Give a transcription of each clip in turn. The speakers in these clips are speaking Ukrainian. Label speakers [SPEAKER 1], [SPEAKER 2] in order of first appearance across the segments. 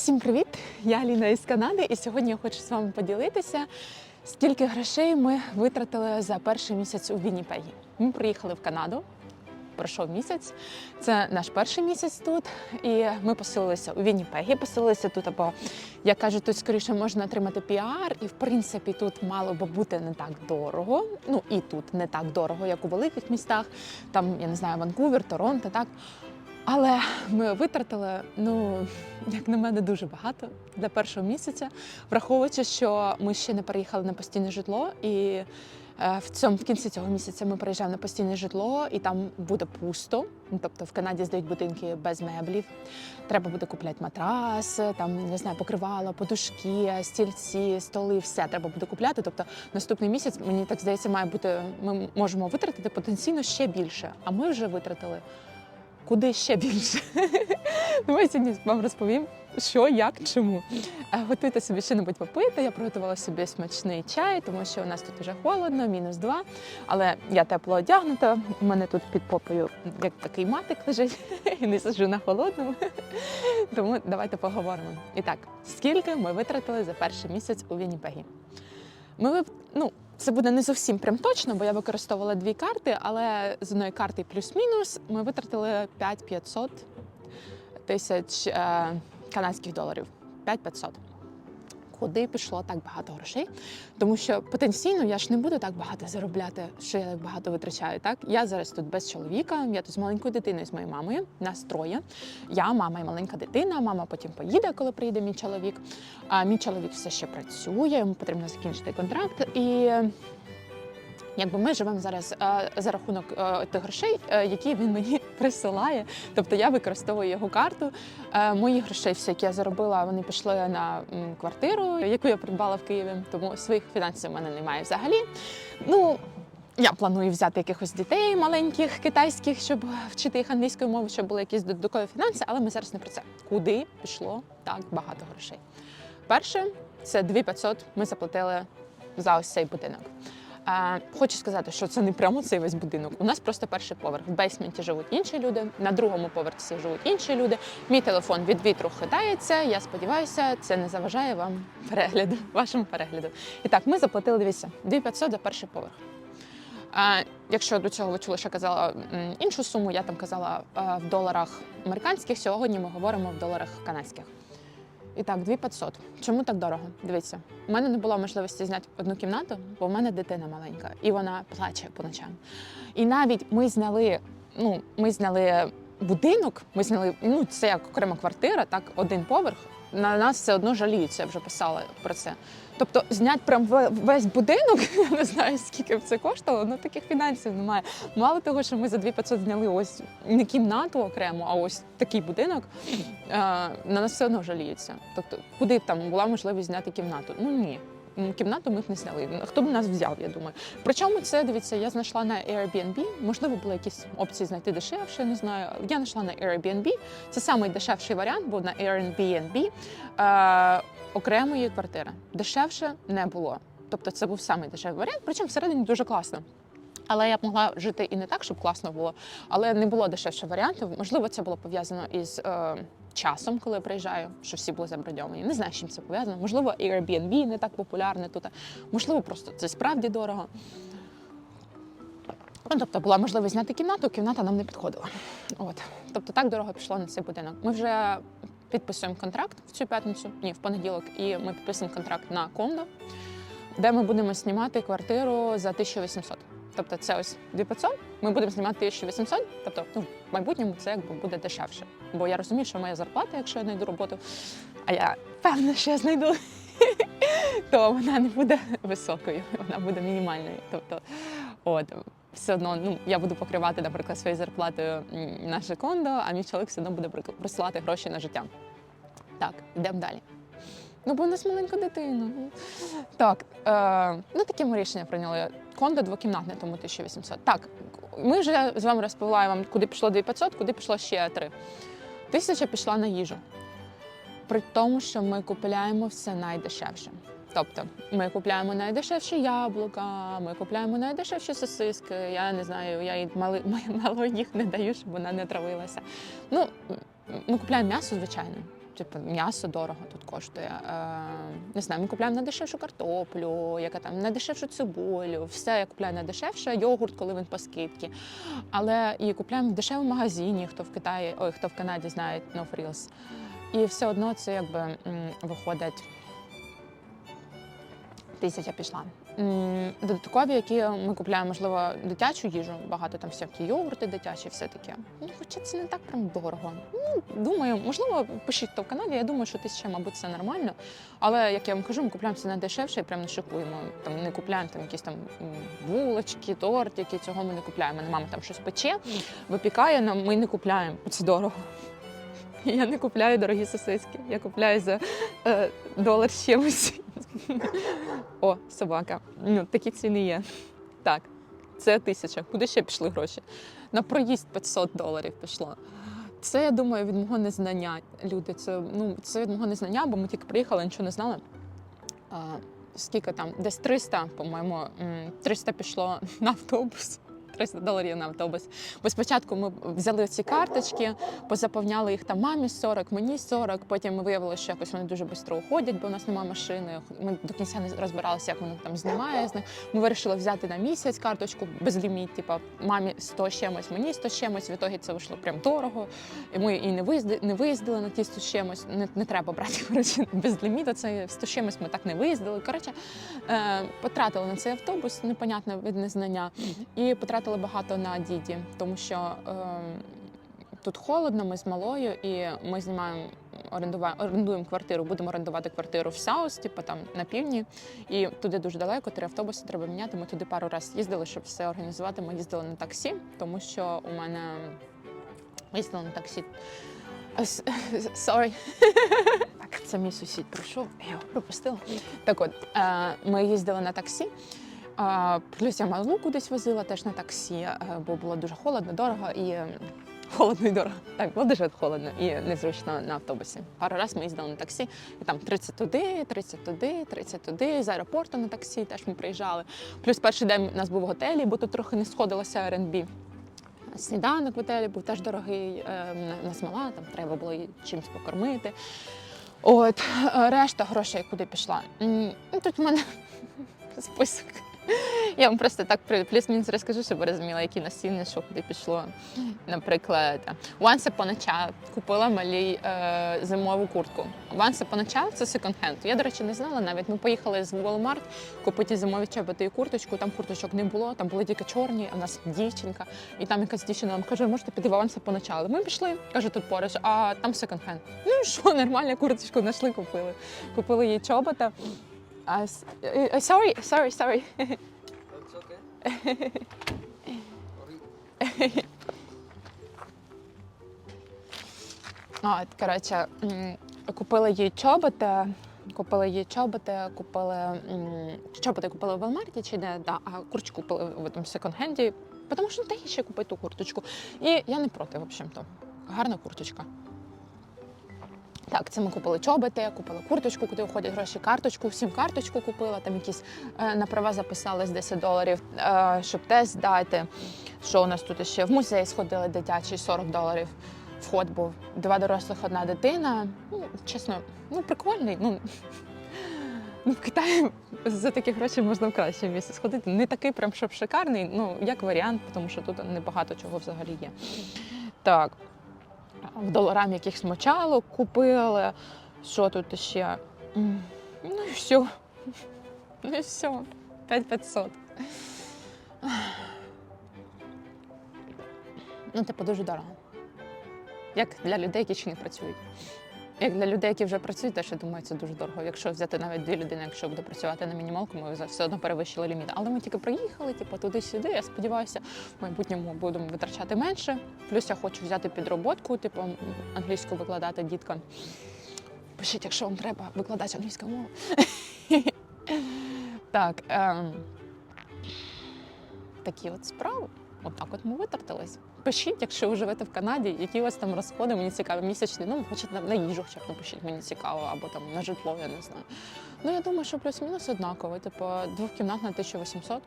[SPEAKER 1] Всім привіт! Я Аліна із Канади, і сьогодні я хочу з вами поділитися, скільки грошей ми витратили за перший місяць у Вінніпегі. Ми приїхали в Канаду. Пройшов місяць. Це наш перший місяць тут. І ми поселилися у Вінніпегі. Поселилися тут, або як кажуть, тут скоріше можна отримати піар, і в принципі тут мало би бути не так дорого. Ну і тут не так дорого, як у великих містах. Там я не знаю, Ванкувер, Торонто, так. Але ми витратили, ну як на мене, дуже багато для першого місяця, враховуючи, що ми ще не переїхали на постійне житло, і е, в цьому в кінці цього місяця ми переїжджаємо на постійне житло, і там буде пусто. Ну, Тобто в Канаді здають будинки без меблів. Треба буде купляти матрас, там не знаю, покривало, подушки, стільці, столи, все треба буде купляти. Тобто наступний місяць, мені так здається, має бути. Ми можемо витратити потенційно ще більше. А ми вже витратили куди ще більше. Тому я сьогодні вам розповім, що, як, чому. Е, Готуйте собі що-небудь попити. Я приготувала собі смачний чай, тому що у нас тут вже холодно, мінус два. Але я тепло одягнута. У мене тут під попою як такий матик лежить, і не сиджу на холодному. Тому давайте поговоримо. І так, скільки ми витратили за перший місяць у Вінніпегі? Ми ну, це буде не зовсім прям точно, бо я використовувала дві карти, але з одної карти плюс-мінус ми витратили 5500 тисяч е, канадських доларів. 5500. Куди пішло так багато грошей? Тому що потенційно я ж не буду так багато заробляти, що я так багато витрачаю. Так я зараз тут без чоловіка. Я тут з маленькою дитиною, з моєю мамою. Нас троє. Я, мама і маленька дитина. Мама потім поїде, коли приїде мій чоловік. А мій чоловік все ще працює. Йому потрібно закінчити контракт. І якби ми живемо зараз е, за рахунок е, тих грошей, е, які він мені присилає. Тобто я використовую його карту. Мої грошей, всі, які я заробила, вони пішли на квартиру, яку я придбала в Києві. Тому своїх фінансів в мене немає взагалі. Ну. Я планую взяти якихось дітей маленьких китайських, щоб вчити їх англійською мовою, щоб були якісь додаткові фінанси, але ми зараз не про це. Куди пішло так багато грошей? Перше, це 2500 ми заплатили за ось цей будинок. Хочу сказати, що це не прямо цей весь будинок. У нас просто перший поверх. В бейсменті живуть інші люди, на другому поверсі живуть інші люди. Мій телефон від вітру хитається. Я сподіваюся, це не заважає вам перегляду, вашому перегляду. І так, ми заплатили дивіться 2500 за перший поверх. А якщо до цього ви чули, що казала іншу суму, я там казала в доларах американських. Сьогодні ми говоримо в доларах канадських. І так, 2500. Чому так дорого? Дивіться, у мене не було можливості зняти одну кімнату, бо в мене дитина маленька, і вона плаче по ночам. І навіть ми зняли, ну, ми зняли будинок, ми зняли, ну, це як окрема квартира, так, один поверх. На нас все одно жаліються, я вже писала про це. Тобто зняти прям ве- весь будинок, я не знаю, скільки б це коштувало, ну таких фінансів немає. Мало того, що ми за 2500 зняли ось не кімнату окремо, а ось такий будинок, е, на нас все одно жаліються. Тобто, куди б там була можливість зняти кімнату? Ну ні. Кімнату ми б не зняли. Хто б нас взяв, я думаю. Причому це дивіться, я знайшла на Airbnb. Можливо, були якісь опції знайти дешевше, не знаю. Я знайшла на Airbnb. Це самий дешевший варіант, був на Airbnb е, окремої квартири. Дешевше не було. Тобто це був самий варіант, причому всередині дуже класно. Але я б могла жити і не так, щоб класно було, але не було дешевше варіантів. Можливо, це було пов'язано із е, часом, коли приїжджаю, що всі були заброньовані. Не знаю, з чим це пов'язано. Можливо, Airbnb не так популярне тут. Можливо, просто це справді дорого. Ну, тобто була можливість зняти кімнату, кімната нам не підходила. От. Тобто так дорого пішло на цей будинок. Ми вже підписуємо контракт в цю п'ятницю, ні, в понеділок, і ми підписуємо контракт на кондо, де ми будемо знімати квартиру за 1800. Тобто це ось 2500, ми будемо знімати 1800, тобто ну, в майбутньому це якби буде дешевше. Бо я розумію, що моя зарплата, якщо я знайду роботу, а я певна, що я знайду, то вона не буде високою, вона буде мінімальною. Тобто, от. Все одно, ну я буду покривати, наприклад, своєю зарплатою наше кондо, а мій чоловік все одно буде присилати гроші на життя. Так, йдемо далі. Ну, бо у нас маленька дитина. Так, е, ну таке ми рішення прийняли. Кондо двокімнатне, тому 1800. Так, ми вже з вами розповіла куди пішло 2500, куди пішло ще 3. Тисяча пішла на їжу. При тому, що ми купляємо все найдешевше. Тобто ми купляємо найдешевші яблука, ми купляємо найдешевші сосиски. Я не знаю, я їй мали, мало їх не даю, щоб вона не травилася. Ну, ми купляємо м'ясо, звичайно. Типу, м'ясо дорого тут коштує. Е, не знаю, ми купляємо на дешевшу картоплю, яка там найдешевшу цибулю, все я купляю на дешевше, йогурт, коли він по скидці. Але і купляємо в дешевому магазині, хто в Китаї, ой, хто в Канаді знає No Frills. І все одно це якби виходить. Тисяча пішла. Додаткові, які ми купуємо, можливо, дитячу їжу, багато там всякі йогурти дитячі, все таке. Ну, хоча це не так прям дорого. Ну, думаю, можливо, пишіть то в каналі. Я думаю, що тисяча, мабуть, це нормально. Але як я вам кажу, ми купуємо все найдешевше і прям не шикуємо. Там не купуємо там якісь там булочки, тортики. Цього ми не. Мене мама там щось пече, випікає нам. Ми не купуємо. Це дорого. Я не купляю дорогі сосиски. Я купляю за е, долар чимось. О, собака. Ну, такі ціни є. Так, це тисяча. Куди ще пішли гроші? На проїзд 500 доларів пішло. Це, я думаю, від мого незнання. Люди, це, ну, це від мого незнання, бо ми тільки приїхали, нічого не знали. А, скільки там? Десь 300, по-моєму, 300 пішло на автобус. 300 доларів на автобус. Бо спочатку ми взяли ці карточки, позаповняли їх там мамі 40, мені 40. Потім ми виявили, що якось вони дуже швидко уходять, бо у нас немає машини. Ми до кінця не розбиралися, як воно там знімає з них. Ми вирішили взяти на місяць карточку без ліміт, типа мамі 100 чимось, мені 100 чимось. В ітогі це вийшло прям дорого. І ми і не виїзди, не виїздили на ті 100 чимось. Не, не треба брати коротше, без ліміту. Це 100 чимось ми так не виїздили. Коротше, е, потратили на цей автобус, непонятно від незнання, і потратили багато на діді, тому що. Е, Тут холодно, ми з малою, і ми знімаємо орендуємо квартиру. Будемо орендувати квартиру в Саус, типу там на півдні. І туди дуже далеко, три автобуси треба міняти. Ми туди пару разів їздили, щоб все організувати. Ми їздили на таксі, тому що у мене їздила на таксі. Sorry. Так, це мій сусід прийшов, я його пропустила. Так от, е, ми їздили на таксі. Плюс я малу кудись возила теж на таксі, е, бо було дуже холодно, дорого і холодно і дорого. Так, було дуже холодно і незручно на автобусі. Пару разів ми їздили на таксі, і там 30 туди, 30 туди, 30 туди. З аеропорту на таксі теж ми приїжджали. Плюс перший день у нас був в готелі, бо тут трохи не сходилося R&B. Сніданок в готелі був теж дорогий. е, нас мала, там треба було її чимось покормити. От, е, решта грошей куди пішла. Ну, Тут в мене список. Я вам просто так плюс-мінус розкажу, щоб ви розуміли, які насіння, що куди пішло. Наприклад, Once Upon a Child купила малій е, зимову куртку. Once Upon a Child – це секонд-хенд. Я, до речі, не знала навіть. Ми поїхали з Walmart купити зимові чоботи і курточку. Там курточок не було, там були тільки чорні, а в нас дівчинка. І там якась дівчина нам каже, можете піти в Once Upon a Child. Ми пішли, каже, тут поруч, а там секонд-хенд. Ну що, нормальну курточку знайшли, купили. Купили їй чобота. С- е, е, sorry, sorry, sorry.
[SPEAKER 2] That's okay.
[SPEAKER 1] От, коротше, м, купили їй чоботи. Купили їй чоботи, купили м, чоботи купили в Walmart чи де, да, а курточку купили в тому секонд-хенді, тому що де ще купити ту курточку. І я не проти, в общем-то. Гарна курточка. Так, це ми купили чоботи, купили курточку, куди входять гроші, карточку, всім карточку купила, там якісь е, на права записали з 10 доларів, е, щоб тест здати. Що у нас тут ще? В музей сходили дитячий 40 доларів. Вход був два дорослих, одна дитина. Ну, чесно, ну прикольний. Ну, ну в Китаї за такі гроші можна в краще місце сходити. Не такий прям щоб шикарний, ну як варіант, тому що тут небагато чого взагалі є. Так, в доларам якихось мочалок купили. Що тут ще? Ну і все. Ну і все. 5500. Ну, типу, дуже дорого. Як для людей, які ще не працюють. Як для людей, які вже працюють, теж я думаю, це дуже дорого. Якщо взяти навіть дві людини, якщо буде працювати на мінімалку, ми все одно перевищили ліміт. Але ми тільки приїхали, типу, туди-сюди. Я сподіваюся, в майбутньому будемо витрачати менше. Плюс я хочу взяти підроботку, типу англійську викладати діткам. Пишіть, якщо вам треба викладати англійську мову. Так. Ем... Такі от справи. Отак от ми витратились. Пишіть, якщо ви живете в Канаді, які у вас там розходи, мені цікаво, місячні, ну, хоча на, на їжу хоча б напишіть, мені цікаво, або там на житло, я не знаю. Ну, я думаю, що плюс-мінус однаково. Типу, двохкімнатна 1800,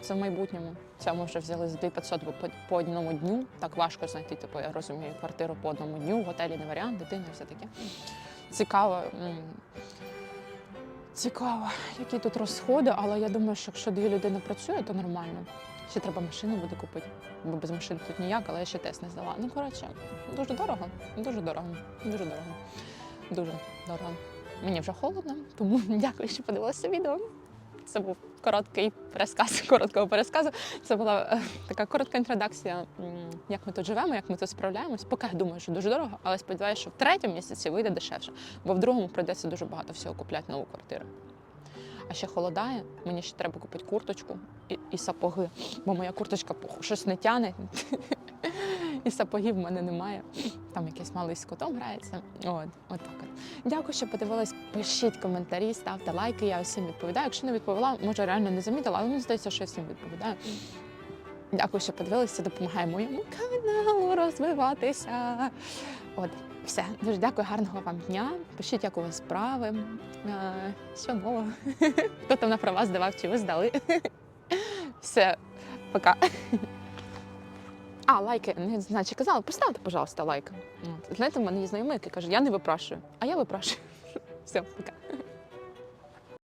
[SPEAKER 1] це в майбутньому. Це ми вже взяли за 2500 по, по одному дню. Так важко знайти, типу, я розумію, квартиру по одному дню, в готелі не варіант, дитина, все таке. Цікаво. Цікаво, які тут розходи, але я думаю, що якщо дві людини працює, то нормально. Ще треба машину буде купити, бо без машини тут ніяк, але я ще тест не здала. Ну, коротше, дуже дорого, дуже дорого, дуже дорого, дуже дорого. Мені вже холодно, тому дякую, що подивилися відео. Це був короткий пересказ короткого пересказу. Це була е, така коротка інтродакція, як ми тут живемо, як ми тут справляємось. Поки я думаю, що дуже дорого, але сподіваюся, що в третьому місяці вийде дешевше, бо в другому прийдеться дуже багато всього купляти нову квартиру. А ще холодає, мені ще треба купити курточку і, і сапоги, бо моя курточка щось не тяне. І сапогів в мене немає. Там якийсь малий з котом грається. От, от так. Дякую, що подивились. Пишіть коментарі, ставте лайки. Я усім відповідаю. Якщо не відповіла, може реально не замітила, але мені здається, що я всім відповідаю. Дякую, що подивилися. Допомагає моєму каналу розвиватися. От, все. Дуже дякую, гарного вам дня. Пишіть, як у вас справи. Е, Що нового? Хто там на права здавав, чи ви здали? Все, пока. А, лайки, не знаю, чи казала, поставте, пожалуйста, лайк. Знаєте, в мене є знайомий, який каже, я не випрашую, а я випрашую. Все, пока.